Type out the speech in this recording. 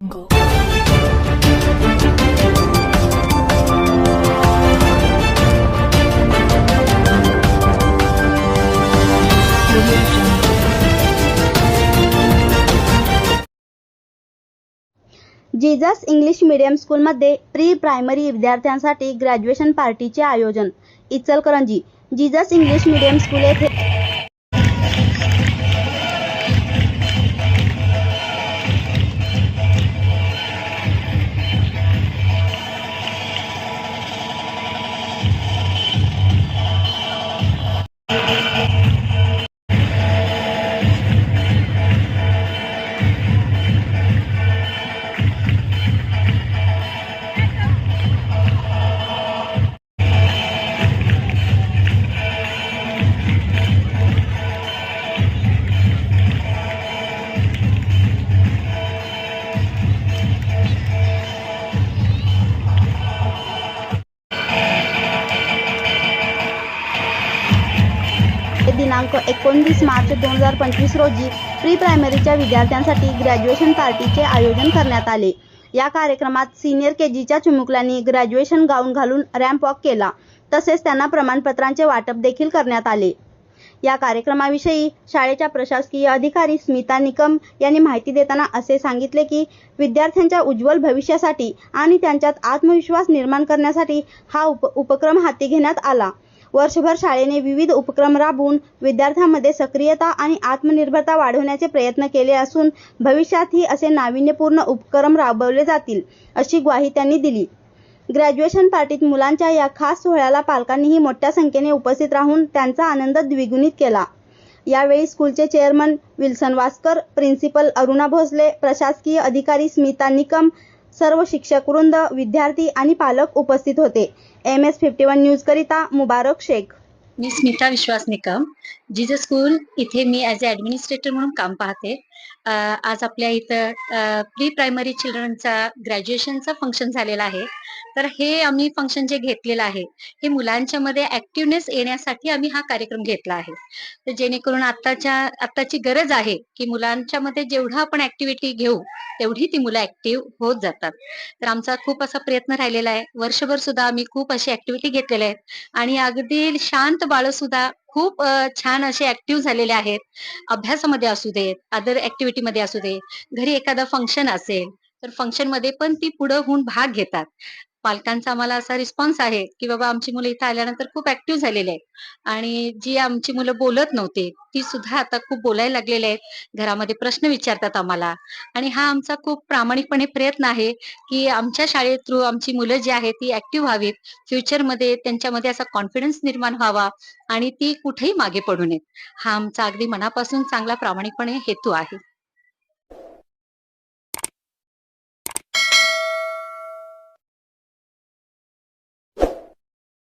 Jesus English medium स्कूलमध्ये pre primary विद्यार्थ्यांसाठी graduation पार्टीचे आयोजन. Ichalkaranji Jesus English medium school येथे दिनांक एकोणवीस मार्च दोन हजार पंचवीस रोजी प्री प्रायमरीच्या विद्यार्थ्यांसाठी ग्रॅज्युएशन पार्टीचे आयोजन करण्यात आले. या कार्यक्रमात सिनियर के जीच्या चिमुकल्यांनी ग्रॅज्युएशन गाऊन घालून रॅम्प वॉक केला. तसेच त्यांना प्रमाणपत्रांचे वाटप देखील करण्यात आले. या कार्यक्रमाविषयी शाळेच्या प्रशासकीय अधिकारी स्मिता निकम यांनी माहिती देताना असे सांगितले की विद्यार्थ्यांच्या उज्ज्वल भविष्यासाठी आणि त्यांच्यात आत्मविश्वास निर्माण करण्यासाठी हा उप उपक्रम हाती घेण्यात आला. वर्षभर शाळेने विविध उपक्रम राबवून विद्यार्थ्यांमध्ये सक्रियता आणि आत्मनिर्भरता वाढवण्याचे प्रयत्न केले असून भविष्यातही असे नाविन्यपूर्ण उपक्रम राबवले जातील अशी ग्वाही त्यांनी दिली. ग्रॅज्युएशन पार्टीत मुलांच्या या खास सोहळ्याला पालकांनीही मोठ्या संख्येने उपस्थित राहून त्यांचा आनंद द्विगुणित केला. यावेळी स्कूलचे chairman Wilson Waskar principal Aruna Bhosale प्रशासकीय अधिकारी स्मिता निकम सर्व शिक्षक वृंद विद्यार्थी आणि पालक उपस्थित होते. M S fifty one news करिता मुबारक शेख. मी स्मिता विश्वास निकम जिजस स्कूल इथे मी ॲज अ ॲडमिनिस्ट्रेटर म्हणून काम पाहते. आज आपल्या इथं प्री प्रायमरी चिल्ड्रनचा ग्रॅज्युएशनचा फंक्शन झालेला आहे. तर हे आम्ही फंक्शन जे घेतलेलं आहे हे मुलांच्या मध्ये ऍक्टिव्हनेस येण्यासाठी आम्ही हा कार्यक्रम घेतला आहे. तर जेणेकरून आत्ताच्या आत्ताची गरज आहे की मुलांच्या मध्ये जेवढं आपण ऍक्टिव्हिटी घेऊ तेवढी ती मुलं ऍक्टिव्ह होत जातात. तर आमचा खूप असा प्रयत्न राहिलेला आहे. वर्षभर सुद्धा आम्ही खूप अशी ऍक्टिव्हिटी घेतलेल्या आहेत. आणि अगदी शांत बाळ सुद्धा खूप छान असे ऍक्टिव्ह झालेले आहेत. अभ्यासामध्ये असू देत अदर ऍक्टिव्हिटी मध्ये असू दे घरी एखादं फंक्शन असेल तर फंक्शनमध्ये पण ती पुढे होऊन भाग घेतात. पालकांचा आम्हाला असा रिस्पॉन्स आहे की बाबा आमची मुलं इथं आल्यानंतर खूप ऍक्टिव्ह झालेली आहेत. आणि जी आमची मुलं बोलत नव्हती ती सुद्धा आता खूप बोलायला लागलेली आहेत. घरामध्ये प्रश्न विचारतात आम्हाला. आणि हा आमचा खूप प्रामाणिकपणे प्रयत्न आहे की आमच्या शाळेत थ्रू आमची मुलं जी आहेत ती ऍक्टिव्ह व्हावीत. फ्युचरमध्ये त्यांच्यामध्ये असा कॉन्फिडन्स निर्माण व्हावा आणि ती कुठेही मागे पडू नयेत हा आमचा अगदी मनापासून चांगला प्रामाणिकपणे हेतू आहे.